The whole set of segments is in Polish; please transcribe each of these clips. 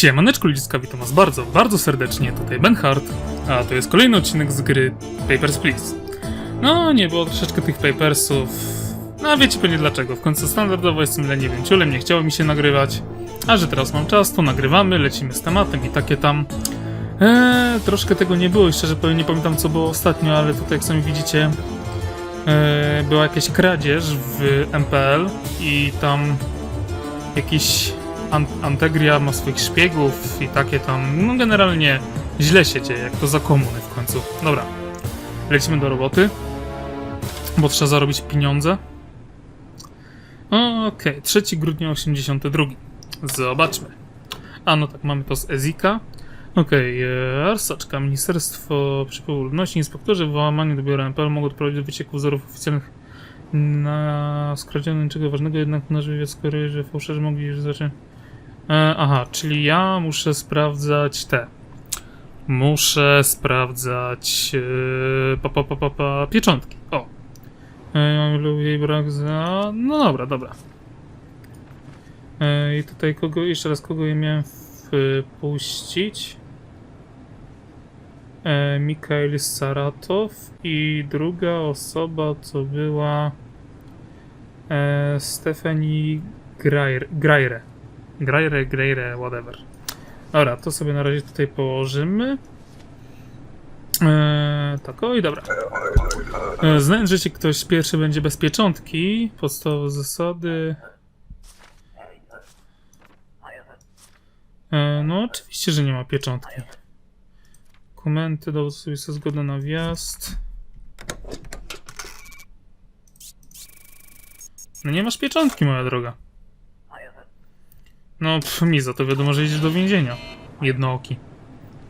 Siemaneczku ludziska, witam was bardzo, bardzo serdecznie, tutaj Ben Hart, a to jest kolejny odcinek z gry Papers, Please. No, nie było troszeczkę tych Papersów, no wiecie pewnie dlaczego, w końcu standardowo jestem leniwym ciulem, nie chciało mi się nagrywać, a że teraz mam czas, to nagrywamy, lecimy z tematem i takie tam. Eee, troszkę tego nie było szczerze powiem, nie pamiętam co było ostatnio, ale tutaj jak sami widzicie, e, była jakaś kradzież w MPL i tam jakiś Antegria ma swoich szpiegów i takie tam, no generalnie źle się dzieje, jak to za komuny w końcu. Dobra, lecimy do roboty, bo trzeba zarobić pieniądze. Okej, 3 grudnia 82. Zobaczmy. A no tak, mamy to z Ezika. Okej, okay, Arsaczka, Ministerstwo Przepływu Ludności, inspektorzy w włamaniu do biura MPL mogą doprowadzić do wycieku wzorów oficjalnych na skradzionym niczego ważnego, jednak na żywie skory, że fałszerzy mogli już zacząć. E, aha, czyli ja muszę sprawdzać te. Muszę sprawdzać e, pa, pa, pa, pa, pa, pieczątki. O. E, lubię jej brak za. No dobra, dobra. E, I tutaj kogo, jeszcze raz kogo ja miałem wpuścić? E, Mikael Saratow i druga osoba to była e, Stephanie Greire. Greire. Greire, Greire, whatever. Dobra, to sobie na razie tutaj położymy. E, tak, oj, dobra. E, znając, że ci ktoś pierwszy będzie bez pieczątki, podstawowe zasady. E, no, oczywiście, że nie ma pieczątki. Dokumenty, dowód osobisty, zgoda na wjazd. No nie masz pieczątki, moja droga. No, pff, Miza, to wiadomo, że idziesz do więzienia. Jednooki.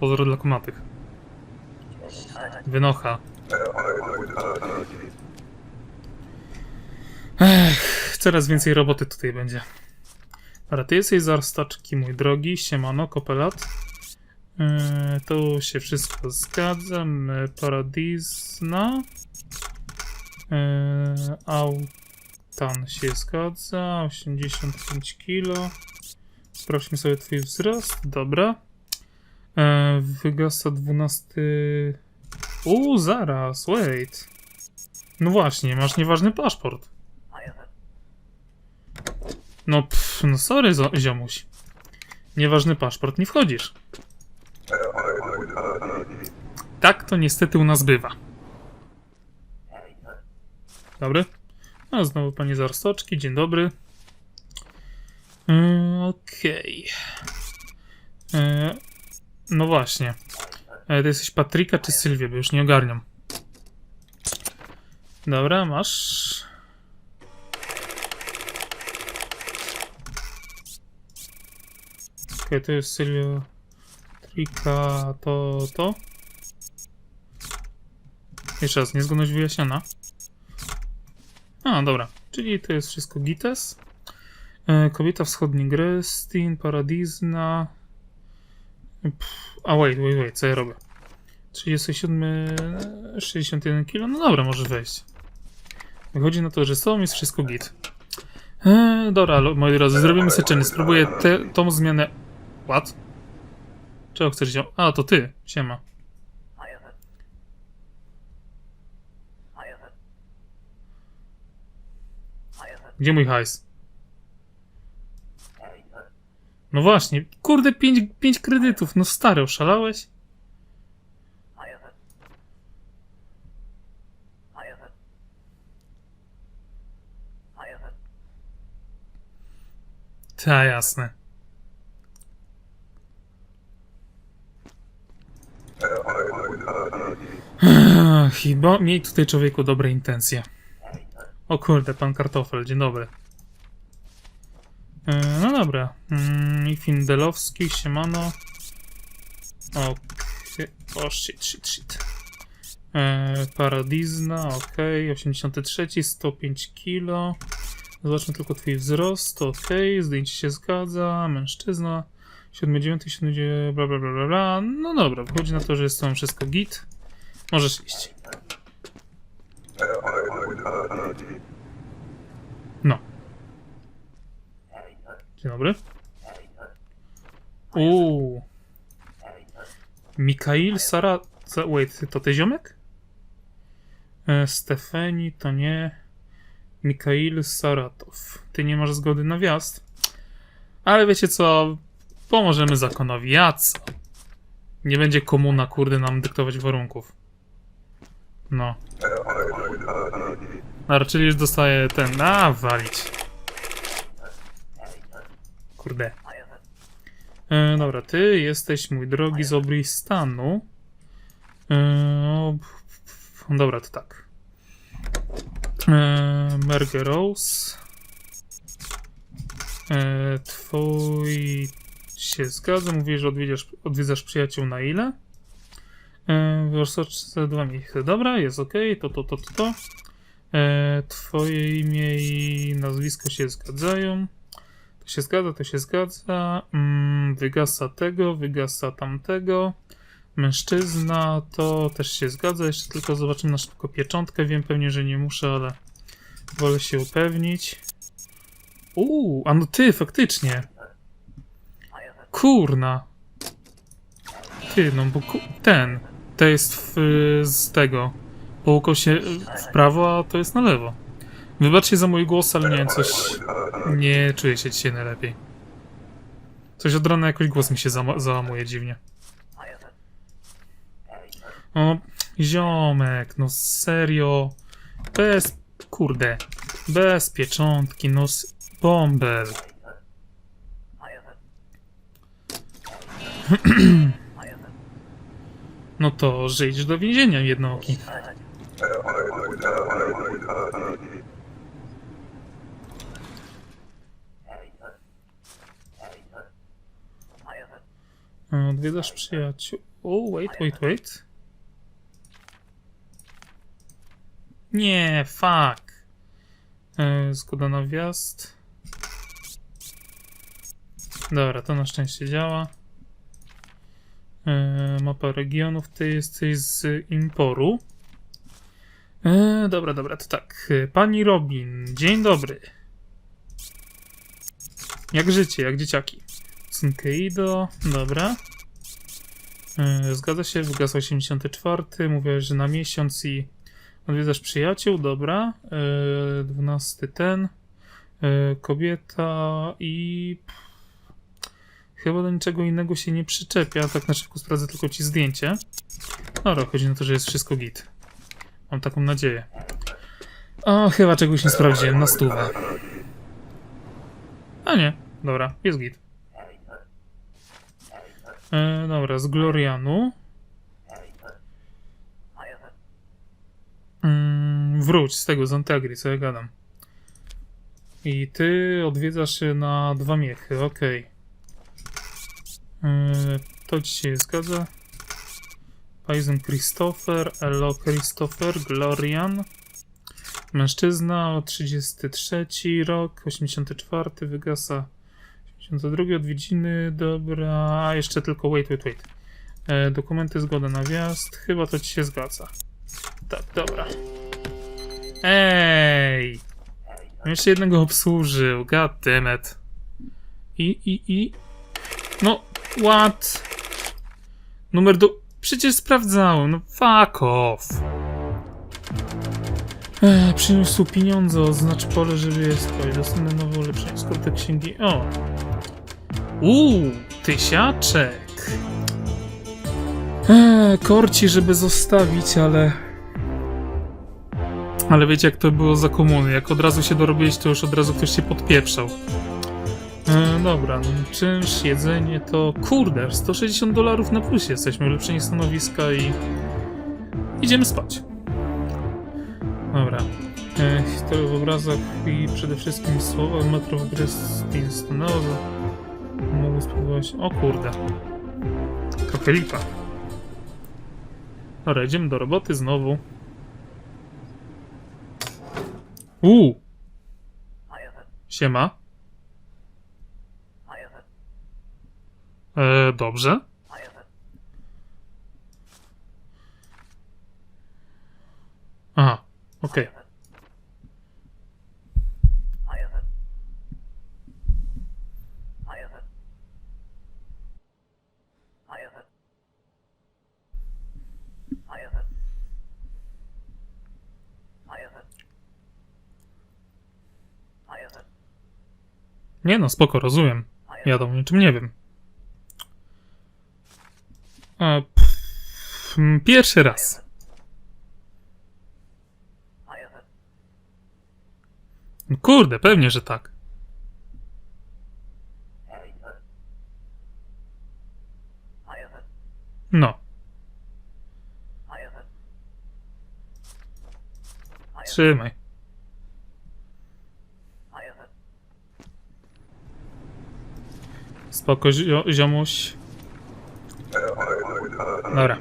Pozor dla kumatych. Wynocha. Ech, coraz więcej roboty tutaj będzie. Dobra, ty jesteś z Arstaczki, mój drogi. Siemano, kopelat. Yy, tu się wszystko zgadza. My Paradizna. Yy, Autan się zgadza. 85 kilo. Sprawdźmy sobie twój wzrost. Dobra. E, wygasa 12. U, zaraz, wait. No właśnie, masz nieważny paszport. No, pff, no sorry, ziomuś. Nieważny paszport, nie wchodzisz. Tak to niestety u nas bywa. Dobry. No, znowu pani z Arstoczki, dzień dobry. Yy, Okej. Yy, No właśnie. E, Ty jesteś Patryka czy Sylwia, bo już nie ogarniam. Dobra, masz. Okej, to jest Sylwia. Trika, to, to. Jeszcze raz, niezgodność wyjaśniona. A, dobra. Czyli to jest wszystko GITES. E, Kobieta wschodniej Grestin, Paradizna. Pff, a wait, wait, wait, co ja robię? 37, 61 kg? No dobra, może wejść. Wychodzi na to, że z tobą jest wszystko git. E, dobra, moi drodzy, zrobimy seczeny. Spróbuję te, tą zmianę... What? Czego chcesz wziąć? A, to ty. Siema. Gdzie mój hajs? No właśnie, kurde, pięć, pięć kredytów, no stary, oszalałeś? Ta, jasne. Bo miej tutaj człowieku dobre intencje. O kurde, pan kartofel, dzień dobry. E, No dobra. Mm, I Findelowski, siemano. Okej. O, shit, shit, shit. E, Paradizna, okej. 83, 105 kilo. Zobaczmy tylko twój wzrost, okej. Zdjęcie się zgadza. Mężczyzna. 7, 9, 7, 9, bla, bla, bla, bla, bla. No dobra, wychodzi na to, że jest tam wszystko git. Możesz iść. Dzień dobry. Uuu. Mikail Sara... Sa- Wait, to ty ziomek? E, Stefani to nie... Mikail Saratow. Ty nie masz zgody na wjazd. Ale wiecie co? Pomożemy zakonowi. Co? Nie będzie komuna, kurde, nam dyktować warunków. No. A, czyli już dostaje ten... A, walić. Kurde. E, dobra, ty jesteś, mój drogi, z Obristanu. E, dobra, to tak. E, Rose. E, twój się zgadza. Mówisz, że odwiedzasz, odwiedzasz przyjaciół na ile? E, Warsaw dwa miesiące. Dobra, jest ok. To, to, to, to, to. E, twoje imię i nazwisko się zgadzają. To się zgadza, to się zgadza. Mm, wygasa tego, wygasa tamtego. Mężczyzna to też się zgadza. Jeszcze tylko zobaczymy na szybko pieczątkę. Wiem pewnie, że nie muszę, ale wolę się upewnić. Uuu, a no ty, faktycznie. Kurna. Ty, no bo ten. To jest w, z tego. Połukał się w prawo, a to jest na lewo. Wybaczcie za mój głos, ale nie wiem, coś. Nie czuję się dzisiaj najlepiej. Coś od rana jakoś głos mi się załamuje dziwnie. O, ziomek, no serio. Bez, kurde, bez pieczątki, no bąbel. No to żyjesz do więzienia jednooki. E, Odwiedzasz przyjaciół. O, wait, wait, wait. Nie, fuck. E, Zgoda na wjazd. Dobra, to na szczęście działa. E, mapa regionów, ty jesteś z Imporu. E, dobra, dobra, to tak. E, Pani Robin, dzień dobry. Jak życie, jak dzieciaki? Sunkeido, dobra. E, Zgadza się, wygasł 84. Mówię, że na miesiąc i odwiedzasz przyjaciół, dobra. E, 12 ten. E, Kobieta i. Chyba do niczego innego się nie przyczepia. Tak na szybko sprawdzę tylko ci zdjęcie. Dobra, chodzi na to, że jest wszystko git. Mam taką nadzieję. O, chyba czegoś nie sprawdziłem na stówę. A nie, dobra, jest git. E, dobra, z Glorianu. Mm, wróć z tego, z Antegri, co ja gadam. I ty odwiedzasz się na dwa miechy, okej. E, to ci się zgadza. Paizen Christopher, Elo Christopher, Glorian. Mężczyzna o 33 rok, 84, wygasa 82 odwiedziny, dobra, jeszcze tylko wait, wait, wait. E, dokumenty, zgoda na wjazd, chyba to ci się zgadza. Tak, dobra. Ej! Jeszcze jednego obsłużył, god. I, i, i... No, what? Numer do... Przecież sprawdzałem, no fuck off. Ech, przyniósł pieniądze, oznacz pole, żeby je spojrzeć. Dostanę nowe ulepszenie z karty księgi. O! Uuu, tysiaczek. Eee, korci, żeby zostawić, ale... Ale wiecie, jak to było za komuny. Jak od razu się dorobiłeś, to już od razu ktoś się podpieprzał. E, dobra, no, czynsz, jedzenie to... Kurde, 160 dolarów na plusie jesteśmy, ulepszenie stanowiska i... Idziemy spać. Dobra. E, historia w obrazach i przede wszystkim słowa metrów gry Stinstonowe. Mogę spróbować... O kurde. Trochę lipa. Dobra, idziemy do roboty znowu. Uuu! Siema. E, dobrze. Aha, okej. Nie no, spoko, rozumiem. Ja o niczym nie wiem. E, pff, pierwszy raz. Kurde, pewnie, że tak. No. Trzymaj. Spoko, zio ziomuś. Dobra.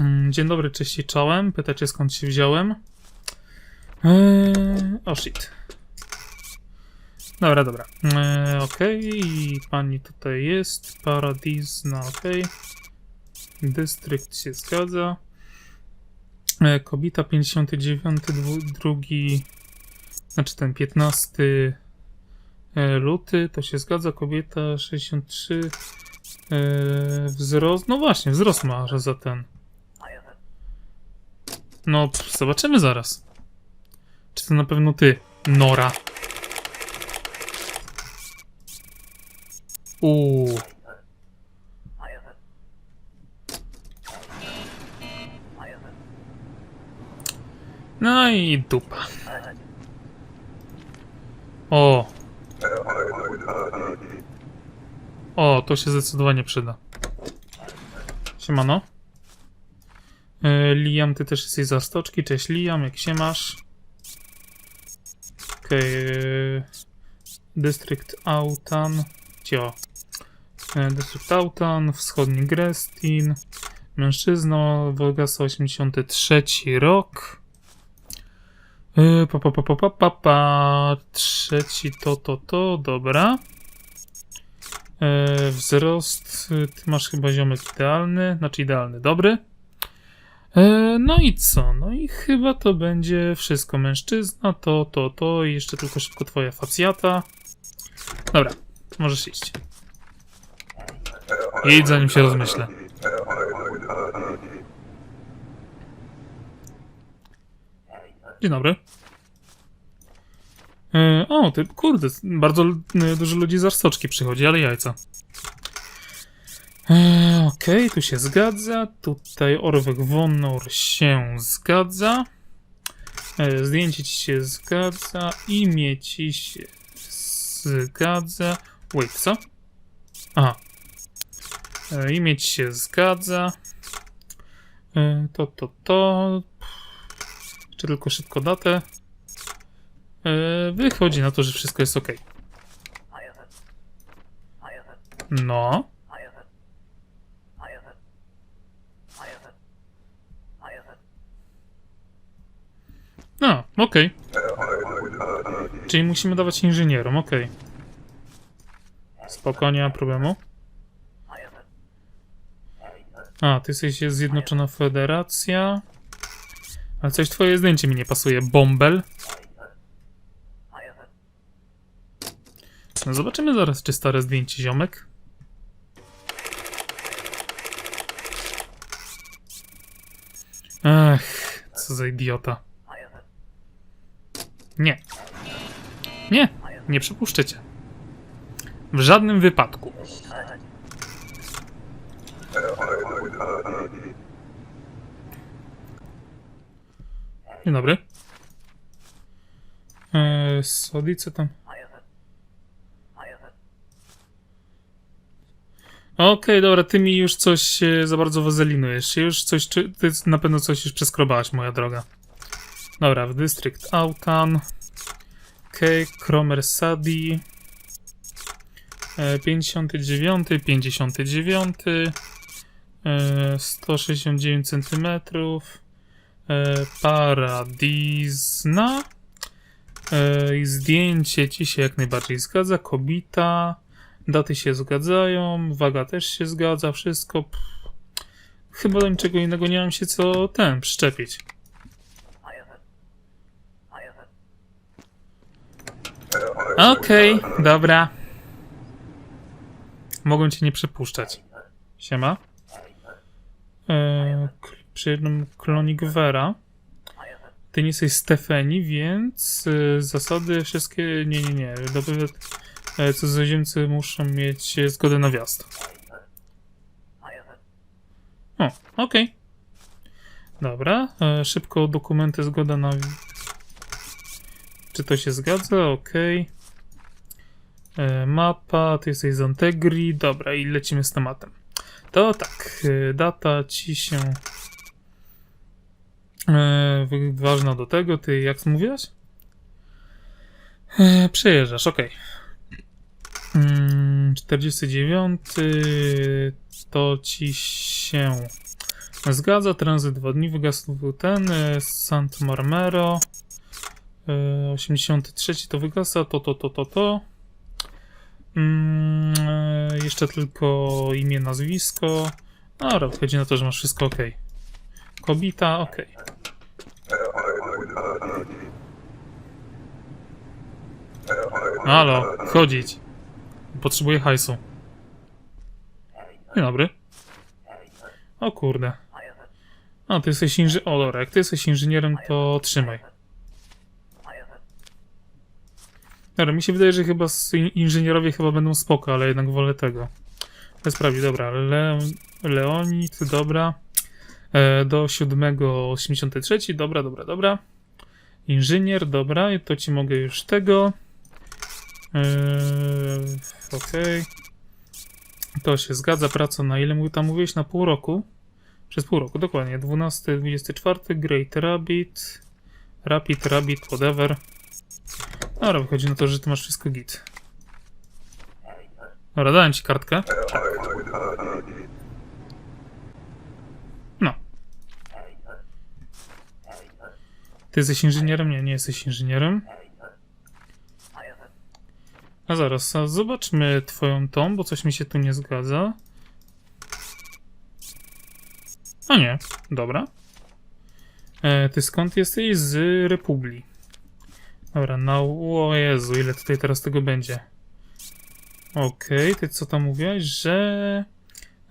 Mm, Dzień dobry, cześć i czołem. Pytacie skąd się wziąłem? Eee, o shit. Dobra, dobra. Eee, okej, i pani tutaj jest. Paradis, no okej. Dystrykt się zgadza. Eee, Kobita 59, dwu- drugi, znaczy ten 15 e, luty, to się zgadza. Kobieta 63, e, wzrost, no właśnie, wzrost ma że za ten. No, pff, zobaczymy zaraz. Czy to na pewno ty, Nora? Uuu. No i dupa. O. O, to się zdecydowanie przyda. Siemano. E, Liam, ty też jesteś za stoczki. Cześć Liam, jak się masz? Okej. e, Dystrykt Autan. Cio. E, Dystrykt Autan, wschodni Grestin. Mężczyzna, Wolgasa 83 rok. E, Pa, pa, pa, pa, pa, pa, pa. Trzeci to, to, to, dobra. E, wzrost, ty masz chyba ziomek idealny, znaczy idealny, dobry. E, no i co? No i chyba to będzie wszystko. Mężczyzna, to, to, to i jeszcze tylko szybko twoja facjata. Dobra, możesz iść. Idź zanim się rozmyślę. Dzień dobry. E, o, ty, kurde, bardzo e, dużo ludzi z Arstoczki przychodzi, ale jajca. E, Okej, tu się zgadza. Tutaj Orwek Wonor się zgadza. E, zdjęcie ci się zgadza. Imię ci się zgadza. Wait, co? Aha. Imię ci się zgadza. To, to, to. Jeszcze tylko szybko datę. E, wychodzi na to, że wszystko jest ok. No. A, okej. Czyli musimy dawać inżynierom, okej. Spoko, nie ma problemu. A, ty jesteś Zjednoczona Federacja. Ale coś twoje zdjęcie mi nie pasuje. Bombel. No zobaczymy zaraz, czy stare zdjęcie ziomek. Ech, co za idiota. Nie. Nie, nie przypuszczę cię. W żadnym wypadku. Dzień dobry. Eee, Sodi, co tam? Okej, dobra, ty mi już coś e, za bardzo wazelinujesz. Już coś, ty na pewno coś już przeskrobałaś, moja droga. Dobra, w dystrykt Autan. Okej, Cromer Sadi. E, 59, 59. E, 169 cm. E, Paradizna. E, zdjęcie ci się jak najbardziej zgadza. Kobita. Daty się zgadzają. Waga też się zgadza. Wszystko. Pff. Chyba do niczego innego nie mam się co ten przyczepić. Okej, dobra. Mogą cię nie przepuszczać. Siema. E, k- przy jednym klonik Vera. Ty nie jesteś Stefani, więc e, zasady wszystkie... Nie, nie, nie. Dopiero e, cudzoziemcy muszą mieć e, zgodę na wjazd. O, okej. Dobra, e, szybko dokumenty, zgoda na... Czy to się zgadza? Okej. E, Mapa, ty jesteś z Antegri, dobra i lecimy z tematem. To tak, data ci się e, wy- ważna do tego, ty jak mówiłaś? E, przejeżdżasz, okej. Mm, 49 to ci się zgadza, tranzyt dwa dni, wygasł ten, e, Sant Marmero, e, 83 to wygasa, to, to, to, to, to. E, jeszcze tylko imię, nazwisko. Dobra, wychodzi na to, że masz wszystko ok. Kobita, ok. Halo, chodzić. Potrzebuję hajsu. Dzień dobry. O kurde. A, ty jesteś inżynierem. O dobra, jak ty jesteś inżynierem, to trzymaj. Dobra, mi się wydaje, że chyba inżynierowie chyba będą spoko, ale jednak wolę tego. To sprawi, dobra. Le Leonid, dobra. E, do 7.83, dobra, dobra, dobra. Inżynier, dobra, to ci mogę już tego. E, Okej. To się zgadza, praca na ile tam mówiłeś? Na pół roku? Przez pół roku, dokładnie. 12, 24, Great Rabbit, Rapid Rabbit, whatever. Dobra, wychodzi na to, że ty masz wszystko git. Dobra, dałem ci kartkę. No. Ty jesteś inżynierem? Nie, nie jesteś inżynierem. A zaraz, a zobaczmy twoją tą, bo coś mi się tu nie zgadza. A nie, dobra. E, ty skąd jesteś? Z Republii. Dobra, no o Jezu, ile tutaj teraz tego będzie? Okej, ty co tam mówiłaś, że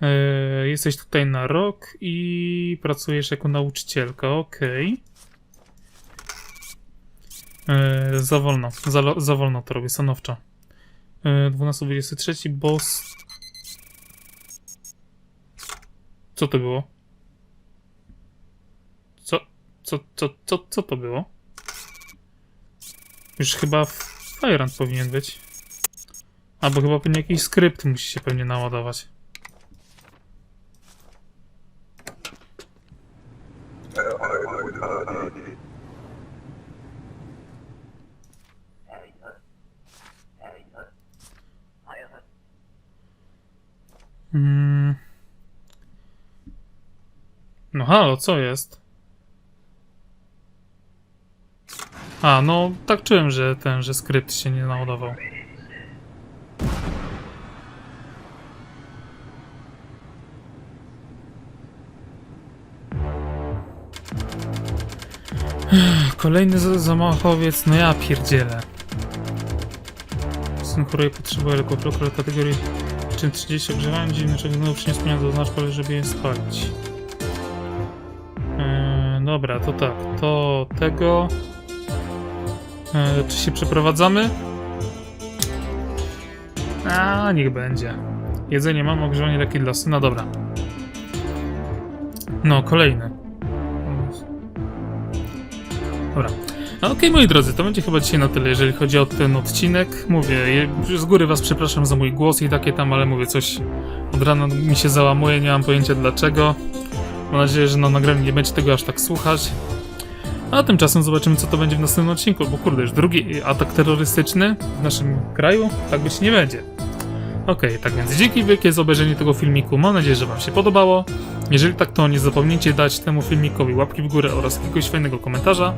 e, jesteś tutaj na rok i pracujesz jako nauczycielka, okej. E, za wolno, za, za wolno to robię, stanowczo. E, 12.23, boss... Co to było? Co, co, co, co, co to było? Już chyba Firehand powinien być. Albo chyba pewnie jakiś skrypt musi się pewnie naładować. Mm. No halo, co jest? A, no tak czułem, że ten, że skrypt się nie naładował. Kolejny za- zamachowiec, no ja pierdzielę. Syn choruje potrzebuje leku prokura kategorii czym 30 ogrzewają dziwne, czego znowu przyniósł mnie do pole, żeby je spalić. Dobra, to tak, to tego. Eee, czy się przeprowadzamy? A, niech będzie. Jedzenie mam, ogrzewanie leki dla syna, dobra. No, kolejny. Dobra. No okej, moi drodzy, to będzie chyba dzisiaj na tyle, jeżeli chodzi o ten odcinek. Mówię, z góry was przepraszam za mój głos i takie tam, ale mówię, coś od rana mi się załamuje, nie mam pojęcia dlaczego. Mam nadzieję, że na nagraniu nie będzie tego aż tak słuchać. A tymczasem zobaczymy, co to będzie w następnym odcinku, bo kurde, już drugi atak terrorystyczny w naszym kraju, tak być nie będzie. Okej, tak więc dzięki wielkie za obejrzenie tego filmiku, mam nadzieję, że wam się podobało. Jeżeli tak, to nie zapomnijcie dać temu filmikowi łapki w górę oraz jakiegoś fajnego komentarza.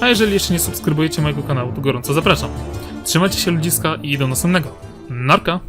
A jeżeli jeszcze nie subskrybujecie mojego kanału, to gorąco zapraszam. Trzymajcie się ludziska i do następnego. Narka!